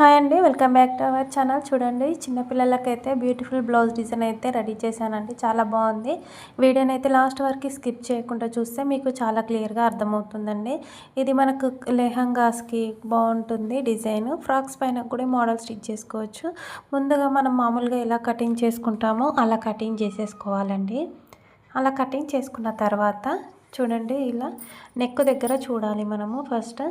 Hi అండి welcome back to our channel. చూడండి చిన్నపిల్లలకైతే బ్యూటిఫుల్ బ్లౌజ్ డిజైన్ అయితే రెడీ చేశానండి. చాలా బాగుంది. వీడియోని అయితే లాస్ట్ వరకు స్కిప్ చేయకుండా చూస్తే మీకు చాలా క్లియర్గా అర్థమవుతుందండి. ఇది మనకు లెహంగాస్కి బాగుంటుంది డిజైన్. ఫ్రాక్స్ పైన కూడా మోడల్ స్టిచ్ చేసుకోవచ్చు. ముందుగా మనం మామూలుగా ఎలా కటింగ్ చేసుకుంటామో అలా కటింగ్ చేసేసుకోవాలండి. అలా కటింగ్ చేసుకున్న తర్వాత చూడండి ఇలా నెక్ దగ్గర చూడాలి మనము ఫస్ట్.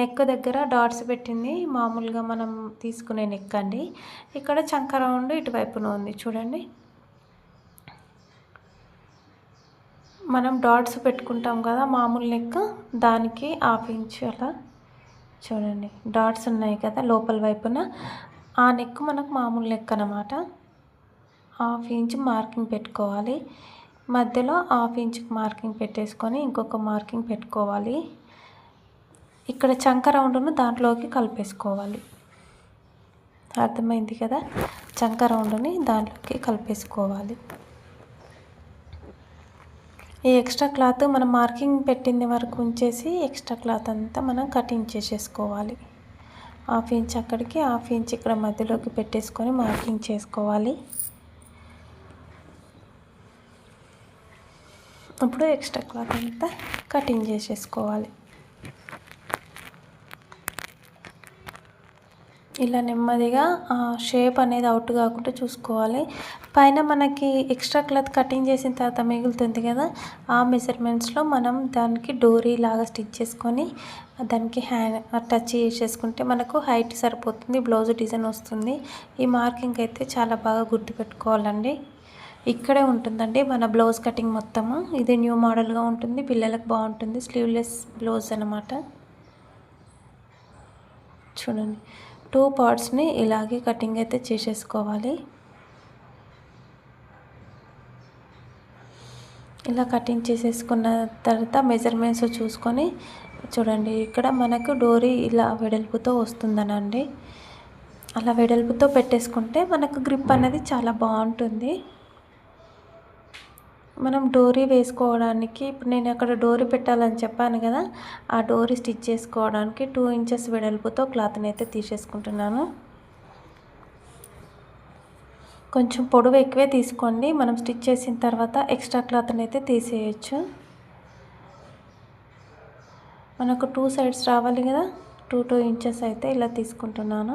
నెక్ దగ్గర డాట్స్ పెట్టింది. మామూలుగా మనం తీసుకునే నెక్ అండి. ఇక్కడ చంక రౌండ్ ఇటువైపున ఉంది చూడండి. మనం డాట్స్ పెట్టుకుంటాం కదా మామూలు నెక్ దానికి హాఫ్ ఇంచ్ అలా చూడండి. డాట్స్ ఉన్నాయి కదా లోపల వైపున. ఆ నెక్ మనకు మామూలు నెక్ అనమాట హాఫ్ ఇంచ్ మార్కింగ్ పెట్టుకోవాలి. మధ్యలో హాఫ్ ఇంచ్కి మార్కింగ్ పెట్టేసుకొని ఇంకొక మార్కింగ్ పెట్టుకోవాలి. ఇక్కడ చంక రౌండ్ను దాంట్లోకి కలిపేసుకోవాలి. అర్థమైంది కదా? చంక రౌండ్ని దాంట్లోకి కలిపేసుకోవాలి. ఈ ఎక్స్ట్రా క్లాత్ మనం మార్కింగ్ పెట్టింది వరకు ఉంచేసి ఎక్స్ట్రా క్లాత్ అంతా మనం కటింగ్ చేసేసుకోవాలి. హాఫ్ ఇంచ్ అక్కడికి హాఫ్ ఇంచ్ ఇక్కడ మధ్యలోకి పెట్టేసుకొని మార్కింగ్ చేసుకోవాలి. ఇప్పుడు ఎక్స్ట్రా క్లాత్ అంతా కటింగ్ చేసేసుకోవాలి. ఇలా నెమ్మదిగా షేప్ అనేది అవుట్ కాకుండా చూసుకోవాలి. పైన మనకి ఎక్స్ట్రా క్లాత్ కటింగ్ చేసిన తర్వాత మిగులుతుంది కదా ఆ మెజర్మెంట్స్లో మనం దానికి డోరీ లాగా స్టిచ్ చేసుకొని దానికి హ్యాండ్ టచ్ చేసేసుకుంటే మనకు హైట్ సరిపోతుంది బ్లౌజ్ డిజైన్ వస్తుంది. ఈ మార్కింగ్ అయితే చాలా బాగా గుర్తుపెట్టుకోవాలండి. ఇక్కడే ఉంటుందండి. మన బ్లౌజ్ కటింగ్ మొత్తము. ఇది న్యూ మోడల్గా ఉంటుంది. పిల్లలకు బాగుంటుంది. స్లీవ్లెస్ బ్లౌజ్ అనమాట చూడండి. టూ పార్ట్స్ని ఇలాగే కటింగ్ అయితే చేసేసుకోవాలి. ఇలా కటింగ్ చేసేసుకున్న తర్వాత మెజర్మెంట్స్ చూసుకొని చూడండి. ఇక్కడ మనకు డోరీ ఇలా వెడల్పుతో వస్తుందనండి. అలా వెడల్పుతో పెట్టేసుకుంటే మనకు గ్రిప్ అనేది చాలా బాగుంటుంది. మనం డోరీ వేసుకోవడానికి ఇప్పుడు నేను అక్కడ డోరీ పెట్టాలని చెప్పాను కదా ఆ డోరీ స్టిచ్ చేసుకోవడానికి టూ ఇంచెస్ వెడల్పుతో క్లాత్ని అయితే తీసేసుకుంటున్నాను. కొంచెం పొడవు ఎక్కువే తీసుకోండి మనం స్టిచ్ చేసిన తర్వాత ఎక్స్ట్రా క్లాత్ని అయితే తీసేయచ్చు. మనకు టూ సైడ్స్ రావాలి కదా టూ టూ ఇంచెస్ అయితే ఇలా తీసుకుంటున్నాను.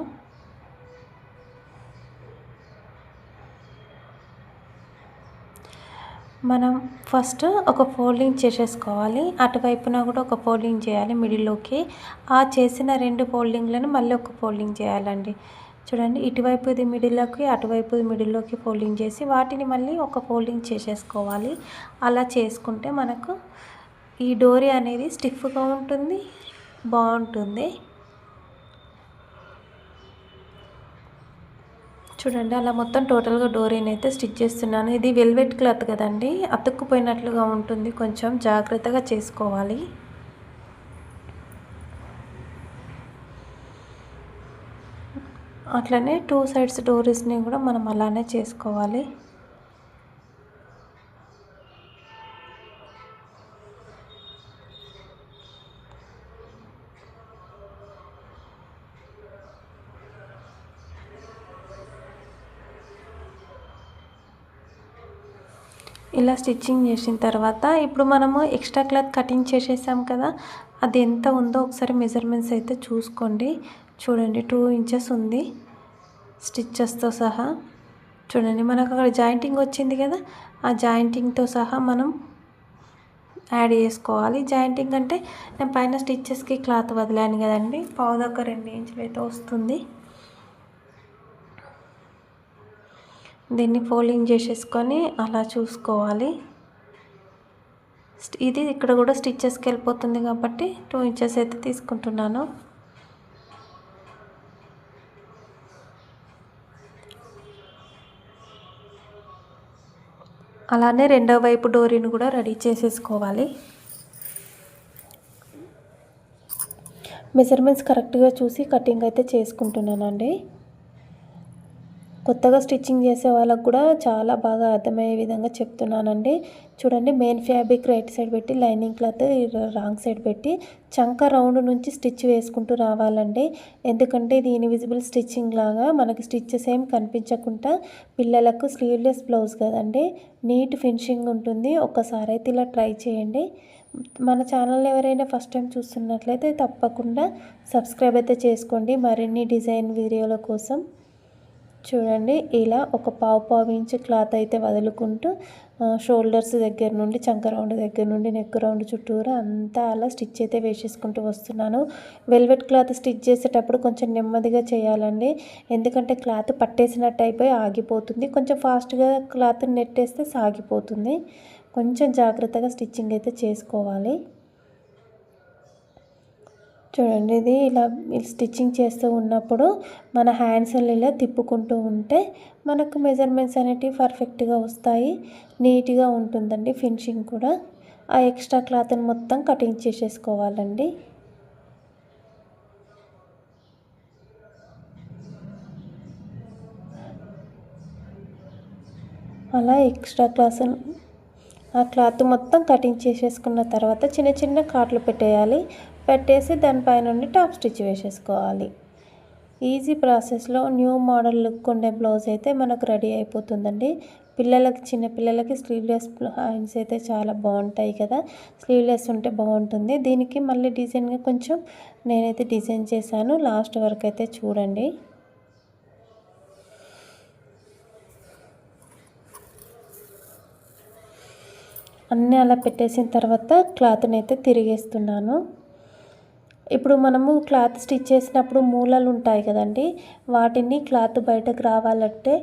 మనం ఫస్ట్ ఒక ఫోల్డింగ్ చేసేసుకోవాలి. అటువైపున కూడా ఒక ఫోల్డింగ్ చేయాలి మిడిల్లోకి. ఆ చేసిన రెండు ఫోల్డింగ్లను మళ్ళీ ఒక ఫోల్డింగ్ చేయాలండి. చూడండి ఇటువైపు ఇది మిడిల్లోకి అటువైపు మిడిల్లోకి ఫోల్డింగ్ చేసి వాటిని మళ్ళీ ఒక ఫోల్డింగ్ చేసేసుకోవాలి. అలా చేసుకుంటే మనకు ఈ డోరీ అనేది స్టిఫ్గా ఉంటుంది బాగుంటుంది. చూడండి అలా మొత్తం టోటల్గా డోరీని అయితే స్టిచ్ చేస్తున్నాను. ఇది వెల్వెట్ క్లాత్ కదండి అతుక్కుపోయినట్లుగా ఉంటుంది. కొంచెం జాగ్రత్తగా చేసుకోవాలి. అట్లనే టూ సైడ్స్ డోరీస్ని కూడా మనం అలానే చేసుకోవాలి. ఇలా స్టిచ్చింగ్ చేసిన తర్వాత ఇప్పుడు మనము ఎక్స్ట్రా క్లాత్ కటింగ్ చేసేసాం కదా అది ఎంత ఉందో ఒకసారి మెజర్మెంట్స్ అయితే చూసుకోండి. చూడండి టూ ఇంచెస్ ఉంది. స్టిచ్చెస్తో సహా. చూడండి మనకు అక్కడ జాయింటింగ్ వచ్చింది కదా ఆ జాయింటింగ్తో సహా మనం యాడ్ చేసుకోవాలి. జాయింటింగ్ అంటే నేను పైన స్టిచ్చెస్కి క్లాత్ వదిలాను కదండి. పావుదొక్క రెండు ఇంచులు అయితే వస్తుంది. దీన్ని ఫోల్డింగ్ చేసేసుకొని అలా చూసుకోవాలి. ఇది ఇక్కడ కూడా స్టిచ్చెస్కి వెళ్ళిపోతుంది కాబట్టి టూ ఇంచెస్ అయితే తీసుకుంటున్నాను. అలానే రెండో వైపు డోరీని కూడా రెడీ చేసేసుకోవాలి. మెజర్మెంట్స్ కరెక్ట్గా చూసి కటింగ్ అయితే చేసుకుంటున్నానండి. కొత్తగా స్టిచ్చింగ్ చేసే వాళ్ళకు కూడా చాలా బాగా అర్థమయ్యే విధంగా చెప్తున్నానండి. చూడండి మెయిన్ ఫ్యాబ్రిక్ రైట్ సైడ్ పెట్టి లైనింగ్ క్లాత్ రాంగ్ సైడ్ పెట్టి చంక రౌండ్ నుంచి స్టిచ్ వేసుకుంటూ రావాలండి. ఎందుకంటే ఇది ఇన్విజిబుల్ స్టిచ్చింగ్ లాగా మనకి స్టిచ్చెస్ ఏం కనిపించకుండా పిల్లలకు స్లీవ్లెస్ బ్లౌజ్ కదండి నీట్ ఫినిషింగ్ ఉంటుంది. ఒక్కసారి అయితే ఇలా ట్రై చేయండి. మన ఛానల్ ఎవరైనా ఫస్ట్ టైం చూస్తున్నట్లయితే తప్పకుండా సబ్స్క్రైబ్ అయితే చేసుకోండి. మరిన్ని డిజైన్ వీడియోల కోసం. చూడండి ఇలా ఒక పావు పావు ఇంచు క్లాత్ అయితే వదులుకుంటూ షోల్డర్స్ దగ్గర నుండి చంక రౌండ్ దగ్గర నుండి నెక్ రౌండ్ చుట్టూరా అంతా అలా స్టిచ్ అయితే వేసేసుకుంటూ వస్తున్నాను. వెల్వెట్ క్లాత్ స్టిచ్ చేసేటప్పుడు కొంచెం నెమ్మదిగా చేయాలండి. ఎందుకంటే క్లాత్ పట్టేసినట్టు అయిపోయి ఆగిపోతుంది. కొంచెం ఫాస్ట్గా క్లాత్ నెట్టేస్తే సాగిపోతుంది. కొంచెం జాగ్రత్తగా స్టిచ్చింగ్ అయితే చేసుకోవాలి. చూడండి ఇది ఇలా స్టిచ్చింగ్ చేస్తూ ఉన్నప్పుడు మన హ్యాండ్స్ ఇలా తిప్పుకుంటూ ఉంటే మనకు మెజర్మెంట్స్ అనేటివి పర్ఫెక్ట్గా వస్తాయి. నీట్గా ఉంటుందండి ఫినిషింగ్ కూడా. ఆ ఎక్స్ట్రా క్లాత్ని మొత్తం కటింగ్ చేసేసుకోవాలండి. అలా ఎక్స్ట్రా క్లాస్ ఆ క్లాత్ మొత్తం కటింగ్ చేసేసుకున్న తర్వాత చిన్న చిన్న కాట్లు పెట్టేయాలి. పెట్టేసి దానిపైన నుండి టాప్ స్టిచ్ వేసేసుకోవాలి. ఈజీ ప్రాసెస్లో న్యూ మోడల్ లుక్ ఉండే బ్లౌజ్ అయితే మనకు రెడీ అయిపోతుందండి. పిల్లలకి చిన్న పిల్లలకి స్లీవ్లెస్ హ్యాండ్స్ అయితే చాలా బాగుంటాయి కదా. స్లీవ్లెస్ ఉంటే బాగుంటుంది. దీనికి మళ్ళీ డిజైన్గా కొంచెం నేనైతే డిజైన్ చేశాను. లాస్ట్ వరకు అయితే చూడండి. అన్నీ అలా పెట్టేసిన తర్వాత క్లాత్ని అయితే తిరిగేస్తున్నాను. ఇప్పుడు మనము క్లాత్ స్టిచ్ చేసినప్పుడు మూలలు ఉంటాయి కదండి వాటిని క్లాత్ బయటకు రావాలంటే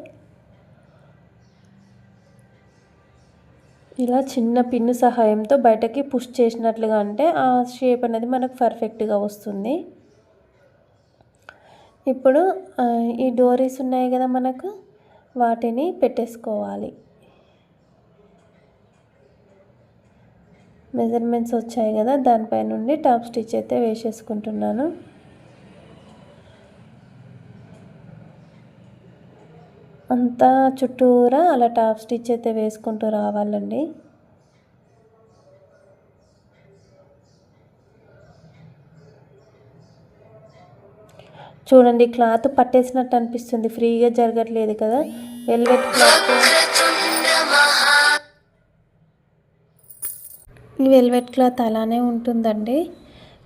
ఇలా చిన్న పిన్ను సహాయంతో బయటకి పుష్ చేసినట్లుగా అంటే ఆ షేప్ అనేది మనకు పర్ఫెక్ట్గా వస్తుంది. ఇప్పుడు ఈ డోరీస్ ఉన్నాయి కదా మనకు వాటిని పెట్టేసుకోవాలి. మెజర్మెంట్స్ వచ్చాయి కదా దానిపై నుండి టాప్ స్టిచ్ అయితే వేసేసుకుంటున్నాను. అంతా చుట్టూరా అలా టాప్ స్టిచ్ అయితే వేసుకుంటూ రావాలండి. చూడండి క్లాత్ పట్టేసినట్టు అనిపిస్తుంది ఫ్రీగా జరగట్లేదు కదా. వెల్వెట్ క్లాత్ వెల్వెట్ క్లాత్ అలానే ఉంటుందండి.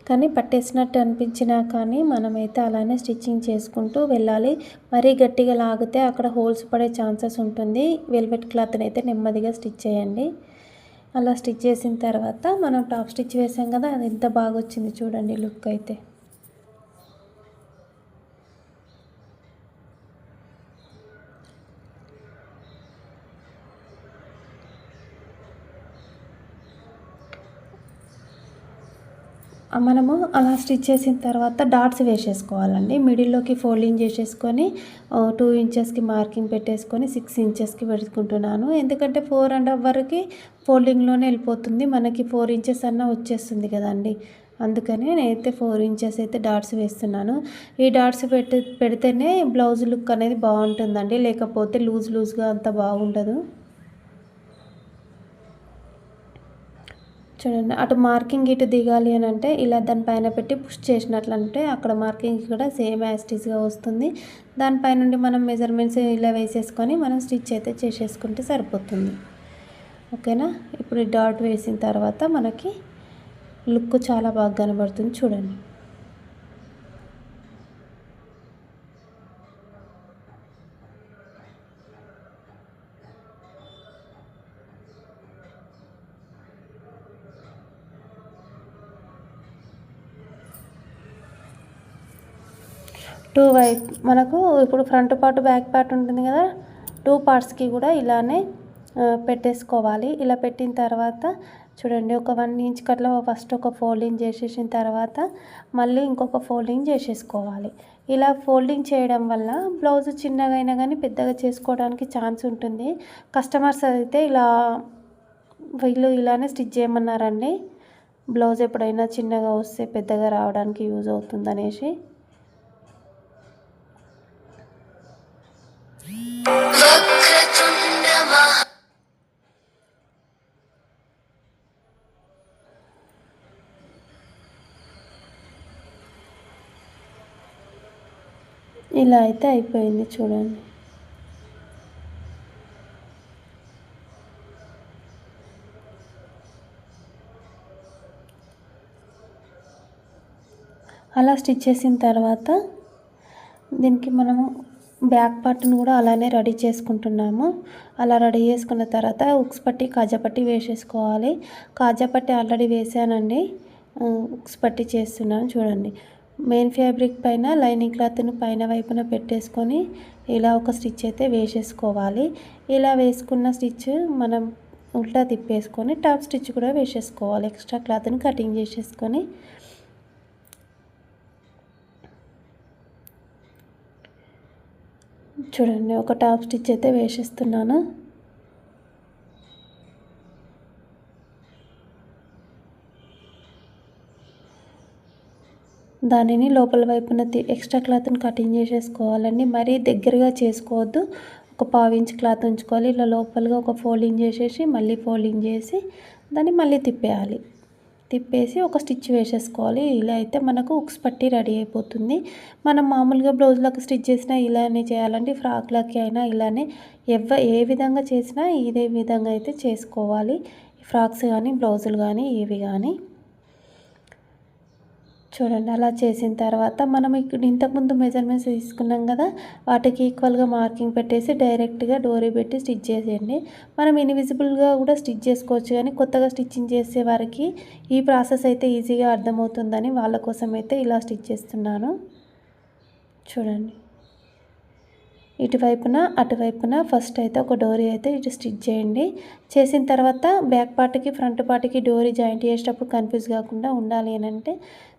కానీ పట్టేసినట్టు అనిపించినా కానీ మనమైతే అలానే స్టిచ్చింగ్ చేసుకుంటూ వెళ్ళాలి. మరీ గట్టిగా లాగితే అక్కడ హోల్స్ పడే ఛాన్సెస్ ఉంటుంది. వెల్వెట్ క్లాత్ని అయితే నెమ్మదిగా స్టిచ్ చేయండి. అలా స్టిచ్ చేసిన తర్వాత మనం టాప్ స్టిచ్ వేసాం కదా అది ఎంత బాగా వచ్చింది చూడండి లుక్ అయితే. మనము అలా స్టిచ్ చేసిన తర్వాత డాట్స్ వేసేసుకోవాలండి. మిడిల్లోకి ఫోల్డింగ్ చేసేసుకొని టూ ఇంచెస్కి మార్కింగ్ పెట్టేసుకొని సిక్స్ ఇంచెస్కి పెట్టుకుంటున్నాను. ఎందుకంటే ఫోర్ అండ్ హాఫ్ వరకు ఫోల్డింగ్లోనే వెళ్ళిపోతుంది. మనకి ఫోర్ ఇంచెస్ అన్న వచ్చేస్తుంది కదండి. అందుకనే నేనైతే ఫోర్ ఇంచెస్ అయితే డాట్స్ వేస్తున్నాను. ఈ డాట్స్ పెట్టి పెడితేనే బ్లౌజ్ లుక్ అనేది బాగుంటుందండి. లేకపోతే లూజ్ లూజ్గా అంత బాగుండదు. చూడండి. అటు మార్కింగ్ ఇటు దిగాలి అని అంటే ఇలా దానిపైన పెట్టి పుష్ చేసినట్లంటే అక్కడ మార్కింగ్ కూడా సేమ్ యాస్టీస్గా వస్తుంది. దానిపై నుండి మనం మెజర్మెంట్స్ ఇలా వేసేసుకొని మనం స్టిచ్ అయితే చేసేసుకుంటే సరిపోతుంది. ఓకేనా? ఇప్పుడు డాట్ వేసిన తర్వాత మనకి లుక్ చాలా బాగా కనబడుతుంది. చూడండి. టూ వైప్ మనకు ఇప్పుడు ఫ్రంట్ పార్ట్ బ్యాక్ పార్ట్ ఉంటుంది కదా? టూ పార్ట్స్కి కూడా ఇలానే పెట్టేసుకోవాలి. ఇలా పెట్టిన తర్వాత చూడండి ఒక వన్ ఇంచ్ కట్ల ఫస్ట్ ఒక ఫోల్డింగ్ చేసేసిన తర్వాత మళ్ళీ ఇంకొక ఫోల్డింగ్ చేసేసుకోవాలి. ఇలా ఫోల్డింగ్ చేయడం వల్ల బ్లౌజ్ చిన్నగా అయినా కానీ పెద్దగా చేసుకోవడానికి ఛాన్స్ ఉంటుంది. కస్టమర్స్ అయితే ఇలా వీళ్ళు ఇలానే స్టిచ్ చేయమన్నారండి. బ్లౌజ్ ఎప్పుడైనా చిన్నగా వస్తే పెద్దగా రావడానికి యూజ్ అవుతుంది అనేసి ఇలా అయితే అయిపోయింది చూడండి. అలా స్టిచ్ చేసిన తర్వాత దీనికి మనము బ్యాక్ పార్ట్ను కూడా అలానే రెడీ చేసుకుంటున్నాము. అలా రెడీ చేసుకున్న తర్వాత ఉక్స్ పట్టి కాజా పట్టి వేసేసుకోవాలి. కాజాపట్టి ఆల్రెడీ వేసానండి. ఉక్స్ పట్టి చేస్తున్నాను చూడండి. మెయిన్ ఫ్యాబ్రిక్ పైన లైనింగ్ క్లాత్ని పైన వైపున పెట్టేసుకొని ఇలా ఒక స్టిచ్ అయితే వేసేసుకోవాలి. ఇలా వేసుకున్న స్టిచ్ మనం ఉల్టా తిప్పేసుకొని టాప్ స్టిచ్ కూడా వేసేసుకోవాలి. ఎక్స్ట్రా క్లాత్ని కటింగ్ చేసేసుకొని చూడండి ఒక టాప్ స్టిచ్ అయితే వేసేస్తున్నాను. దానిని లోపల వైపున ఎక్స్ట్రా క్లాత్ని కటింగ్ చేసేసుకోవాలండి. మరీ దగ్గరగా చేసుకోవద్దు. ఒక పావు క్లాత్ ఉంచుకోవాలి. ఇలా లోపలగా ఒక ఫోల్డింగ్ చేసేసి మళ్ళీ ఫోల్డింగ్ చేసి దాన్ని మళ్ళీ తిప్పేయాలి. తిప్పేసి ఒక స్టిచ్ వేసేసుకోవాలి. ఇలా అయితే మనకు ఉక్స్ పట్టి రెడీ అయిపోతుంది. మనం మామూలుగా బ్లౌజ్లకు స్టిచ్ చేసినా ఇలానే చేయాలంటే ఫ్రాక్లకి అయినా ఇలానే ఎవ ఏ విధంగా చేసినా ఇదే విధంగా అయితే చేసుకోవాలి. ఫ్రాక్స్ కానీ బ్లౌజులు కానీ ఇవి కానీ చూడండి అలా చేసిన తర్వాత మనం ఇక్కడ ఇంతకుముందు మెజర్మెంట్స్ తీసుకున్నాం కదా వాటికి ఈక్వల్గా మార్కింగ్ పెట్టేసి డైరెక్ట్గా డోరీ పెట్టి స్టిచ్ చేసేయండి. మనం ఇన్విజిబుల్గా కూడా స్టిచ్ చేసుకోవచ్చు కానీ కొత్తగా స్టిచ్చింగ్ చేసే వారికి ఈ ప్రాసెస్ అయితే ఈజీగా అర్థమవుతుందని వాళ్ళ కోసం అయితే ఇలా స్టిచ్ చేస్తున్నాను. చూడండి. ఇటువైపున అటువైపున ఫస్ట్ అయితే ఒక డోరీ అయితే ఇటు స్టిచ్ చేయండి. చేసిన తర్వాత బ్యాక్ పార్ట్కి ఫ్రంట్ పార్ట్కి డోరీ జాయింట్ చేసేటప్పుడు కన్ఫ్యూజ్ కాకుండా ఉండాలి అని అంటే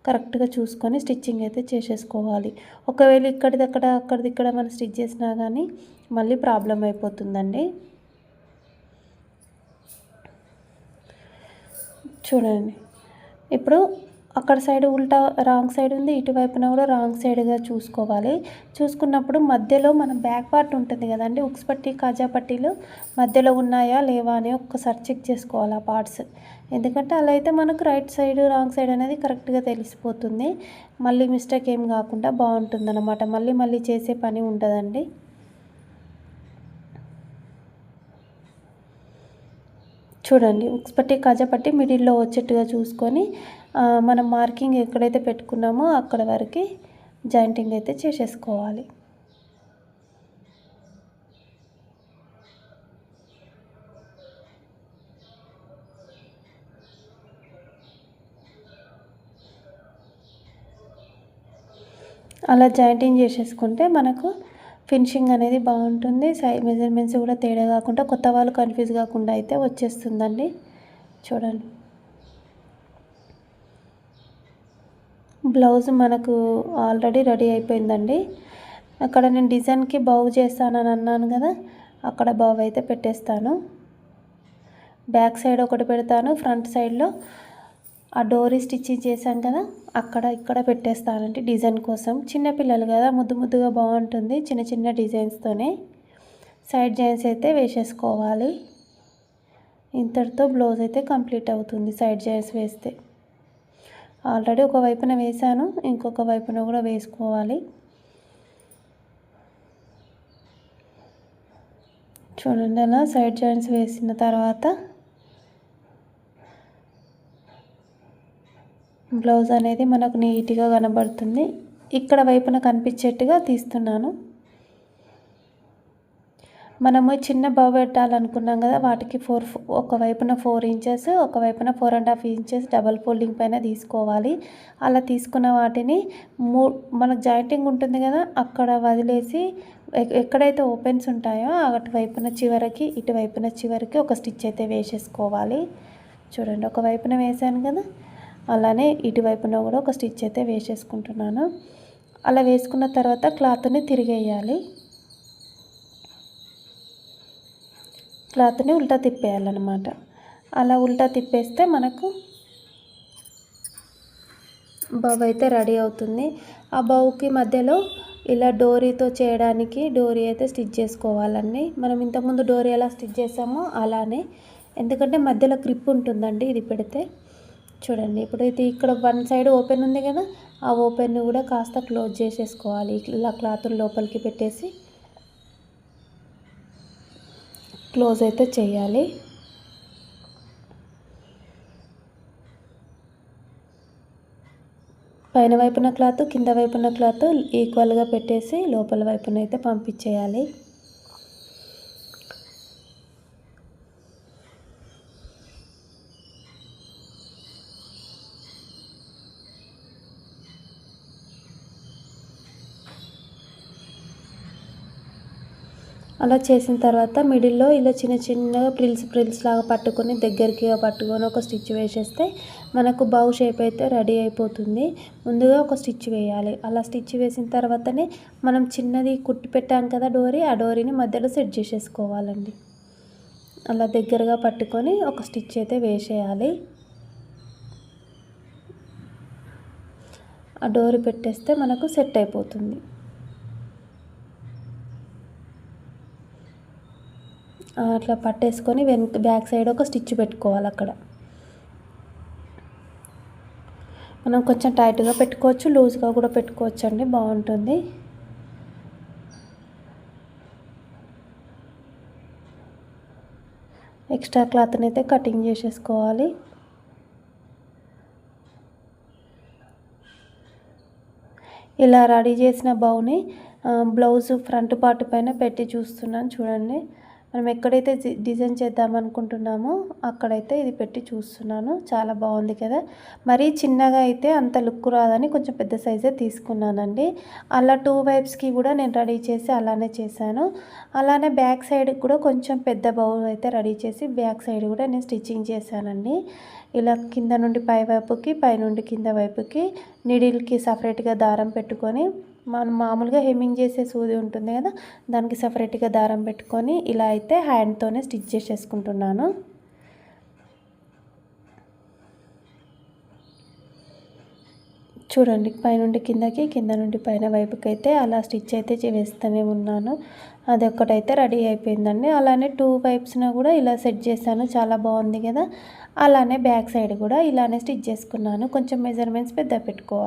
కరెక్ట్గా చూసుకొని స్టిచ్చింగ్ అయితే చేసేసుకోవాలి. ఒకవేళ ఇక్కడిది అక్కడ అక్కడిది ఇక్కడ మనం స్టిచ్ చేసినా కానీ మళ్ళీ ప్రాబ్లం అయిపోతుందండి. చూడండి. ఇప్పుడు అక్కడ సైడ్ ఉల్టా రాంగ్ సైడ్ ఉంది ఇటువైపున కూడా రాంగ్ సైడ్గా చూసుకోవాలి. చూసుకున్నప్పుడు మధ్యలో మన బ్యాక్ పార్ట్ ఉంటుంది కదండి ఉక్స్ పట్టి కాజా పట్టీలు మధ్యలో ఉన్నాయా లేవా అని ఒక్కసారి చెక్ చేసుకోవాలి ఆ పార్ట్స్. ఎందుకంటే అలా అయితే మనకు రైట్ సైడ్ రాంగ్ సైడ్ అనేది కరెక్ట్గా తెలిసిపోతుంది. మళ్ళీ మిస్టేక్ ఏం కాకుండా బాగుంటుంది అనమాట మళ్ళీ మళ్ళీ చేసే పని ఉంటుందండి. చూడండి ఉక్స్ పట్టి కాజా పట్టి మిడిల్లో వచ్చేట్టుగా చూసుకొని మనం మార్కింగ్ ఎక్కడైతే పెట్టుకున్నామో అక్కడ వరకు జాయింటింగ్ అయితే చేసేసుకోవాలి. అలా జాయింటింగ్ చేసేసుకుంటే మనకు ఫినిషింగ్ అనేది బాగుంటుంది. సై మెజర్మెంట్స్ కూడా తేడా కాకుండా కొత్త వాళ్ళు కన్ఫ్యూజ్ కాకుండా అయితే వచ్చేస్తుందండి. చూడండి. బ్లౌజ్ మనకు ఆల్రెడీ రెడీ అయిపోయిందండి. అక్కడ నేను డిజైన్కి బాగు చేస్తానని అన్నాను కదా అక్కడ బాగు అయితే పెట్టేస్తాను. బ్యాక్ సైడ్ ఒకటి పెడతాను ఫ్రంట్ సైడ్లో ఆ డోరీ స్టిచ్చింగ్ చేశాం కదా అక్కడ ఇక్కడ పెట్టేస్తానండి డిజైన్ కోసం. చిన్నపిల్లలు కదా ముద్దు ముద్దుగా బాగుంటుంది చిన్న చిన్న డిజైన్స్తోనే సైడ్ జాయిన్స్ అయితే వేసేసుకోవాలి. ఇంతటితో బ్లౌజ్ అయితే కంప్లీట్ అవుతుంది సైడ్ జాయిన్స్ వేస్తే. ఆల్రెడీ ఒక వైపున వేసాను ఇంకొక వైపున కూడా వేసుకోవాలి. చూడండి అలా సైడ్ జాయింట్స్ వేసిన తర్వాత బ్లౌజ్ అనేది మనకు నీట్గా కనబడుతుంది. ఇక్కడ వైపున కనిపించేట్టుగా తీస్తున్నాను. మనము చిన్న బౌ పెట్టాలనుకున్నాం కదా వాటికి ఫోర్ ఒక వైపున ఫోర్ ఇంచెస్ ఒక వైపున four and half inches double folding పైన తీసుకోవాలి. అలా తీసుకున్న వాటిని మూ మనకు జాయింటింగ్ ఉంటుంది కదా అక్కడ వదిలేసి ఎక్కడైతే ఓపెన్స్ ఉంటాయో అటువైపున చివరికి ఇటువైపున చివరికి ఒక స్టిచ్ అయితే వేసేసుకోవాలి. చూడండి ఒక వైపున వేసాను కదా. అలానే ఇటువైపున కూడా ఒక స్టిచ్ అయితే వేసేసుకుంటున్నాను. అలా వేసుకున్న తర్వాత క్లాత్ని తిరిగేయాలి. క్లాత్ని ఉల్టా తిప్పేయాలన్నమాట. అలా ఉల్టా తిప్పేస్తే మనకు బవ్ అయితే రెడీ అవుతుంది. ఆ బౌకి మధ్యలో ఇలా డోరీతో చేయడానికి డోరీ అయితే స్టిచ్ చేసుకోవాలండి. మనం ఇంతకుముందు డోరీ ఎలా స్టిచ్ చేసామో అలానే. ఎందుకంటే మధ్యలో క్రిప్ ఉంటుందండి ఇది పెడితే. చూడండి ఇప్పుడు ఇక్కడ వన్ సైడ్ ఓపెన్ ఉంది కదా ఆ ఓపెన్ కూడా కాస్త క్లోజ్ చేసేసుకోవాలి. ఇలా క్లాత్ లోపలికి పెట్టేసి క్లోజ్ అయితే చేయాలి. పైన వైపున క్లాత్ కింద వైపున క్లాత్ ఈక్వల్గా పెట్టేసి లోపల వైపున అయితే పంపించేయాలి. అలా చేసిన తర్వాత మిడిల్లో ఇలా చిన్న చిన్నగా ప్రిల్స్ ప్రిల్స్ లాగా పట్టుకొని దగ్గరికి పట్టుకొని ఒక స్టిచ్ వేసేస్తే మనకు బౌ షేప్ అయితే రెడీ అయిపోతుంది. ముందుగా ఒక స్టిచ్ వేయాలి. అలా స్టిచ్ వేసిన తర్వాతనే మనం చిన్నది కుట్టి పెట్టాం కదా డోరీ ఆ డోరీని మధ్యలో సెట్ చేసేసుకోవాలండి. అలా దగ్గరగా పట్టుకొని ఒక స్టిచ్ అయితే వేసేయాలి. ఆ డోరీ పెట్టేస్తే మనకు సెట్ అయిపోతుంది. అట్లా పట్టేసుకొని వెనక బ్యాక్ సైడ్ ఒక స్టిచ్ పెట్టుకోవాలి అక్కడ. మనం కొంచెం టైట్గా పెట్టుకోవచ్చు లూజ్గా కూడా పెట్టుకోవచ్చు అండి బాగుంటుంది. ఎక్స్ట్రా క్లాత్ని అయితే కటింగ్ చేసేసుకోవాలి. ఇలా రెడీ చేసిన బౌని బ్లౌజ్ ఫ్రంట్ పార్ట్ పైన పెట్టి చూస్తున్నాను చూడండి. మనం ఎక్కడైతే డిజైన్ చేద్దాం అనుకుంటున్నామో అక్కడైతే ఇది పెట్టి చూస్తున్నాను. చాలా బాగుంది కదా. మరీ చిన్నగా అయితే అంత లుక్ రాదని కొంచెం పెద్ద సైజే తీసుకున్నానండి. అలా టూ వైప్స్కి కూడా నేను రెడీ చేసి అలానే చేశాను. అలానే బ్యాక్ సైడ్ కూడా కొంచెం పెద్ద బౌల్ అయితే రెడీ చేసి బ్యాక్ సైడ్ కూడా నేను స్టిచ్చింగ్ చేశానండి. ఇలా కింద నుండి పై వైపుకి పై నుండి కింద వైపుకి నిడిల్కి సపరేట్గా దారం పెట్టుకొని మనం మామూలుగా హెమ్మింగ్ చేసే సూది ఉంటుంది కదా దానికి సపరేట్గా దారం పెట్టుకొని ఇలా అయితే హ్యాండ్తోనే స్టిచ్ చేసేసుకుంటున్నాను. చూడండి పైనుండి కిందకి కింద నుండి పైన వైపుకి అయితే అలా స్టిచ్ అయితే వేస్తూనే ఉన్నాను. అది ఒక్కటైతే రెడీ అయిపోయిందండి. అలానే టూ వైప్స్న కూడా ఇలా సెట్ చేశాను. చాలా బాగుంది కదా. అలానే బ్యాక్ సైడ్ కూడా ఇలానే స్టిచ్ చేసుకున్నాను. కొంచెం మెజర్మెంట్స్ పెద్ద పెట్టుకోవాలి